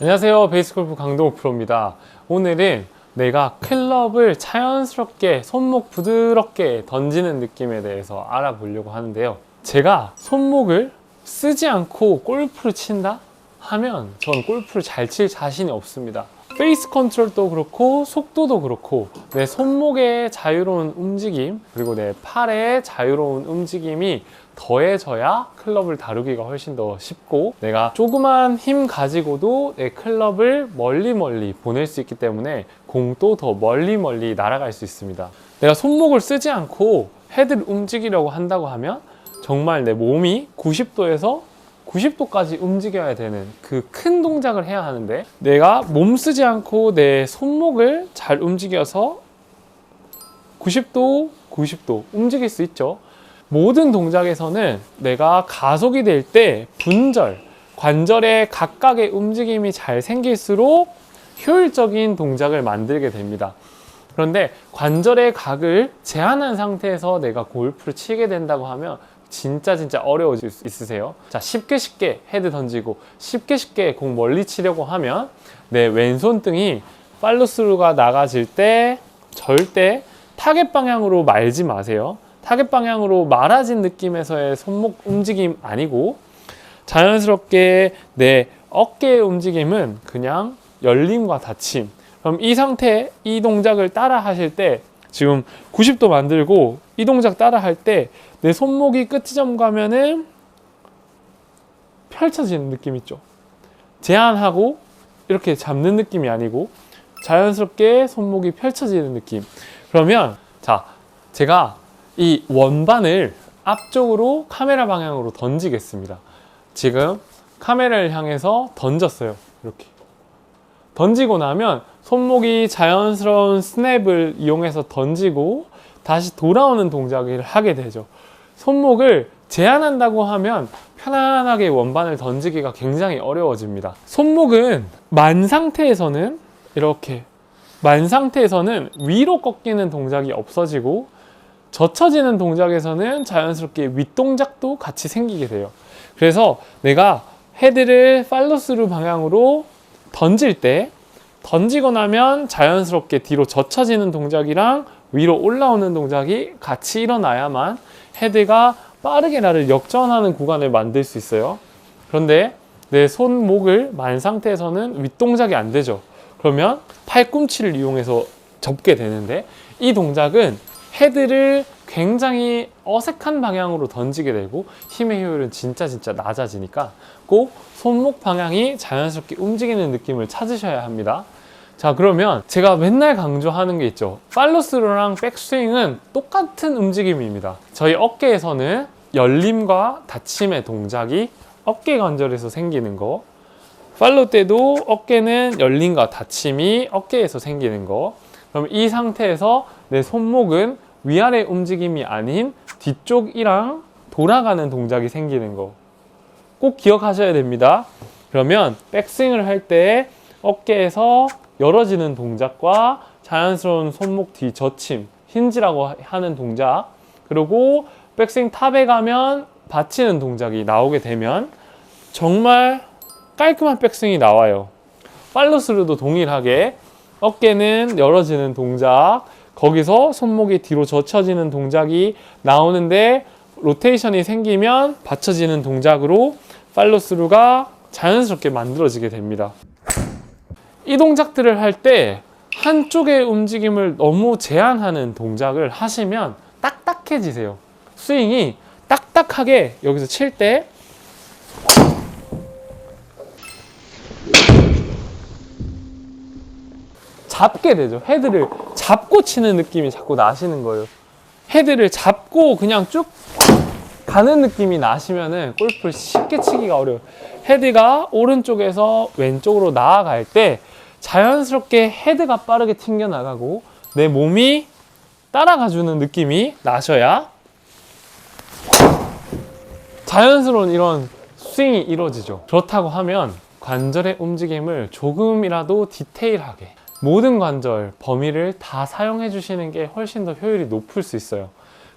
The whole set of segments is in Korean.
안녕하세요. 베이스골프 강동호 프로입니다. 오늘은 내가 클럽을 자연스럽게 손목 부드럽게 던지는 느낌에 대해서 알아보려고 하는데요. 제가 손목을 쓰지 않고 골프를 친다? 하면 전 골프를 잘 칠 자신이 없습니다. 페이스 컨트롤도 그렇고 속도도 그렇고 내 손목의 자유로운 움직임 그리고 내 팔의 자유로운 움직임이 더해져야 클럽을 다루기가 훨씬 더 쉽고 내가 조그만 힘 가지고도 내 클럽을 멀리 멀리 보낼 수 있기 때문에 공도 더 멀리 멀리 날아갈 수 있습니다. 내가 손목을 쓰지 않고 헤드를 움직이려고 한다고 하면 정말 내 몸이 90도에서 90도까지 움직여야 되는 그 큰 동작을 해야 하는데 내가 몸 쓰지 않고 내 손목을 잘 움직여서 90도, 90도 움직일 수 있죠. 모든 동작에서는 내가 가속이 될 때 분절, 관절의 각각의 움직임이 잘 생길수록 효율적인 동작을 만들게 됩니다. 그런데 관절의 각을 제한한 상태에서 내가 골프를 치게 된다고 하면 진짜 진짜 어려워질 수 있으세요. 자, 쉽게 쉽게 헤드 던지고 쉽게 쉽게 공 멀리 치려고 하면 내 왼손 등이 팔로스루가 나가질 때 절대 타겟 방향으로 말지 마세요. 타겟 방향으로 말아진 느낌에서의 손목 움직임 아니고 자연스럽게 내 어깨의 움직임은 그냥 열림과 닫힘. 그럼 이 상태, 이 동작을 따라 하실 때 지금 90도 만들고 이 동작 따라 할 때 내 손목이 끝지점 가면은 펼쳐지는 느낌 있죠. 제한하고 이렇게 잡는 느낌이 아니고 자연스럽게 손목이 펼쳐지는 느낌. 그러면 자, 제가 이 원반을 앞쪽으로 카메라 방향으로 던지겠습니다. 지금 카메라를 향해서 던졌어요. 이렇게. 던지고 나면 손목이 자연스러운 스냅을 이용해서 던지고 다시 돌아오는 동작을 하게 되죠. 손목을 제한한다고 하면 편안하게 원반을 던지기가 굉장히 어려워집니다. 손목은 만 상태에서는 이렇게 만 상태에서는 위로 꺾이는 동작이 없어지고 젖혀지는 동작에서는 자연스럽게 윗동작도 같이 생기게 돼요. 그래서 내가 헤드를 팔로스루 방향으로 던질 때 던지고 나면 자연스럽게 뒤로 젖혀지는 동작이랑 위로 올라오는 동작이 같이 일어나야만 헤드가 빠르게 나를 역전하는 구간을 만들 수 있어요. 그런데 내 손목을 만 상태에서는 윗동작이 안 되죠. 그러면 팔꿈치를 이용해서 접게 되는데 이 동작은 헤드를 굉장히 어색한 방향으로 던지게 되고 힘의 효율은 진짜 진짜 낮아지니까 꼭 손목 방향이 자연스럽게 움직이는 느낌을 찾으셔야 합니다. 자 그러면 제가 맨날 강조하는 게 있죠. 팔로스루랑 백스윙은 똑같은 움직임입니다. 저희 어깨에서는 열림과 닫힘의 동작이 어깨 관절에서 생기는 거 팔로 때도 어깨는 열림과 닫힘이 어깨에서 생기는 거. 그럼 이 상태에서 내 손목은 위아래 움직임이 아닌 뒤쪽이랑 돌아가는 동작이 생기는 거 꼭 기억하셔야 됩니다 그러면 백스윙을 할 때 어깨에서 열어지는 동작과 자연스러운 손목 뒤 젖힘, 힌지라고 하는 동작, 그리고 백스윙 탑에 가면 받치는 동작이 나오게 되면 정말 깔끔한 백스윙이 나와요. 팔로스루도 동일하게 어깨는 열어지는 동작, 거기서 손목이 뒤로 젖혀지는 동작이 나오는데 로테이션이 생기면 받쳐지는 동작으로 팔로스루가 자연스럽게 만들어지게 됩니다. 이 동작들을 할 때 한쪽의 움직임을 너무 제한하는 동작을 하시면 딱딱해지세요. 스윙이 딱딱하게 여기서 칠 때 잡게 되죠. 헤드를 잡고 치는 느낌이 자꾸 나시는 거예요. 헤드를 잡고 그냥 쭉 가는 느낌이 나시면은 골프를 쉽게 치기가 어려워요. 헤드가 오른쪽에서 왼쪽으로 나아갈 때 자연스럽게 헤드가 빠르게 튕겨나가고 내 몸이 따라가주는 느낌이 나셔야 자연스러운 이런 스윙이 이루어지죠. 그렇다고 하면 관절의 움직임을 조금이라도 디테일하게 모든 관절 범위를 다 사용해 주시는 게 훨씬 더 효율이 높을 수 있어요.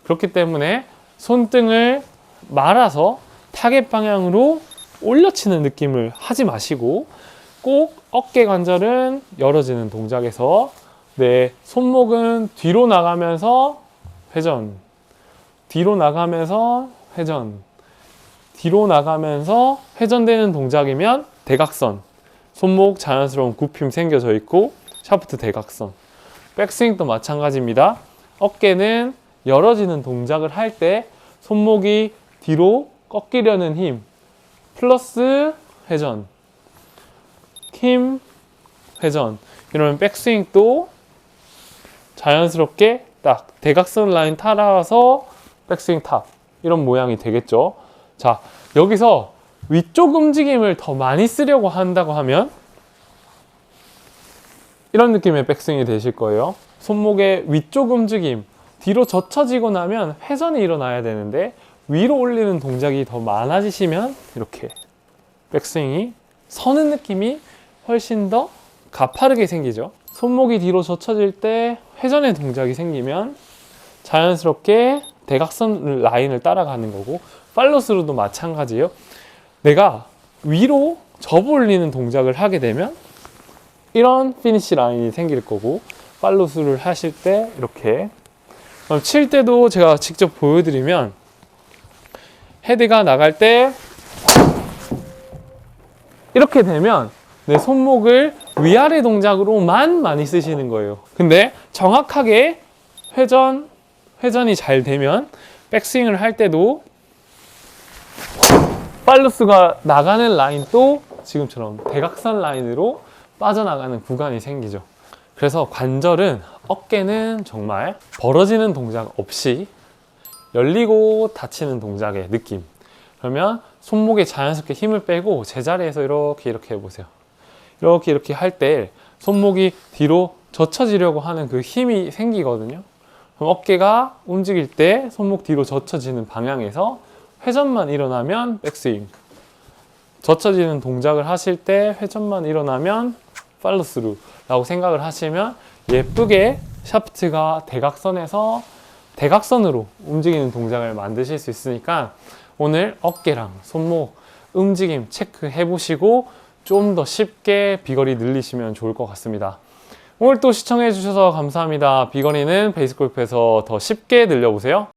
그렇기 때문에 손등을 말아서 타겟 방향으로 올려치는 느낌을 하지 마시고 꼭 어깨 관절은 열어지는 동작에서 내 손목은 뒤로 나가면서 회전, 뒤로 나가면서 회전, 뒤로 나가면서 회전되는 동작이면 대각선, 손목 자연스러운 굽힘 생겨져 있고 샤프트 대각선. 백스윙도 마찬가지입니다. 어깨는 열어지는 동작을 할 때 손목이 뒤로 꺾이려는 힘 플러스 회전 힘 회전 이러면 백스윙도 자연스럽게 딱 대각선 라인 따라서 백스윙 탑 이런 모양이 되겠죠. 자 여기서 위쪽 움직임을 더 많이 쓰려고 한다고 하면 이런 느낌의 백스윙이 되실 거예요. 손목의 위쪽 움직임 뒤로 젖혀지고 나면 회전이 일어나야 되는데 위로 올리는 동작이 더 많아지시면 이렇게 백스윙이 서는 느낌이 훨씬 더 가파르게 생기죠. 손목이 뒤로 젖혀질 때 회전의 동작이 생기면 자연스럽게 대각선 라인을 따라가는 거고 팔로스루도 마찬가지예요. 내가 위로 접어 올리는 동작을 하게 되면 이런 피니시 라인이 생길 거고 팔로스를 하실 때 이렇게 그럼 칠 때도 제가 직접 보여드리면 헤드가 나갈 때 이렇게 되면 내 손목을 위아래 동작으로만 많이 쓰시는 거예요. 근데 정확하게 회전, 회전이 잘 되면 백스윙을 할 때도 팔로스가 나가는 라인도 지금처럼 대각선 라인으로 빠져나가는 구간이 생기죠. 그래서 관절은 어깨는 정말 벌어지는 동작 없이 열리고 닫히는 동작의 느낌. 그러면 손목에 자연스럽게 힘을 빼고 제자리에서 이렇게 이렇게 해보세요. 이렇게 이렇게 할 때 손목이 뒤로 젖혀지려고 하는 그 힘이 생기거든요. 그럼 어깨가 움직일 때 손목 뒤로 젖혀지는 방향에서 회전만 일어나면 백스윙. 젖혀지는 동작을 하실 때 회전만 일어나면 팔로스루라고 생각을 하시면 예쁘게 샤프트가 대각선에서 대각선으로 움직이는 동작을 만드실 수 있으니까 오늘 어깨랑 손목 움직임 체크해 보시고 좀 더 쉽게 비거리 늘리시면 좋을 것 같습니다. 오늘 또 시청해 주셔서 감사합니다. 비거리는 베이스골프에서 더 쉽게 늘려보세요.